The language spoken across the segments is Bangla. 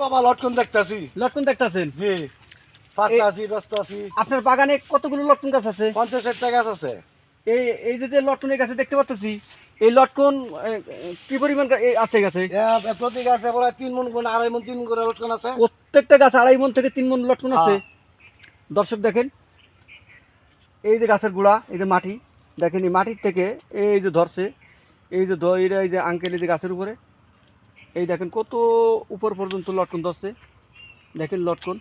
বাবা লটকন দেখতাছি। লটকন দেখতেছেন? জি। পারতাছি ব্যস্ত আছি। আপনার বাগানে কতগুলো লটকন গাছ আছে? পঞ্চাশ ষাট টাকা আছে। এই এই যে যে লটকনের গাছে দেখতে পাচ্ছি এই লটকন কি পরিমাণ আছে গাছে? প্রতি গাছে প্রায় তিন মন করে আড়াই মন তিন করে লটকন আছে। প্রত্যেকটা গাছ আড়াই মন থেকে তিন মন লটকন আছে। দর্শক দেখেন এই যে গাছের গুড়া এই যে মাটি দেখেন এই মাটির থেকে এই যে ধরছে এই যে এই যে আঙ্কেল এই যে গাছের উপরে এই দেখেন কত উপর পর্যন্ত লটকন ধরছে। দেখেন লটকন।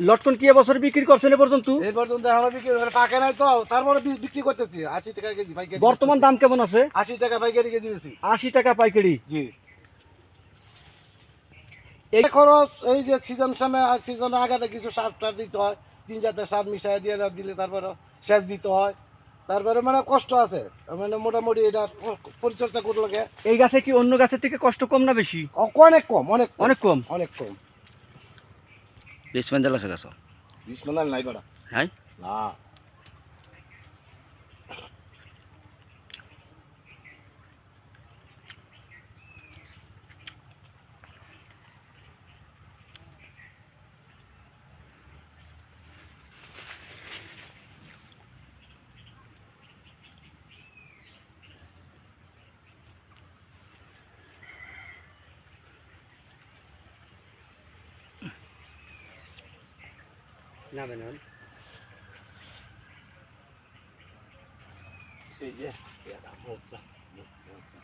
লটকন কি এবছর বিক্রি করছেন এ পর্যন্ত? এই পর্যন্ত আমরা বিক্রি করে পাকে নাই তো তারপরে বি- বিক্রি করতেছি। আশি টাকা কেজি পাইকারি। বর্তমান দাম কেমন আছে? আশি টাকা পাইকারি কেজি বেশি। আশি টাকা পাইকারি। জি। এই- এই খরচ এই যে সিজন সময় আর সিজন আগাতে কিছু সার টার দিতে হয়। তিন জাতের সার মিশাই দিয়ে দিলে তারপরে সেচ দিতে হয়। তারপরে মানে কষ্ট আছে। মানে মোটামুটি এটা পরিচর্যা করলে লাগে। এই গাছে কি অন্য গাছের থেকে কষ্ট কম না বেশি? অনেক কম অনেক অনেক কম? অনেক কম। বিশ মেন্দাল আছে গাছ। বিশ মেন্দাল নাই করা হ্যাঁ? না। এই যে এটা, মুখটা, মুখটা।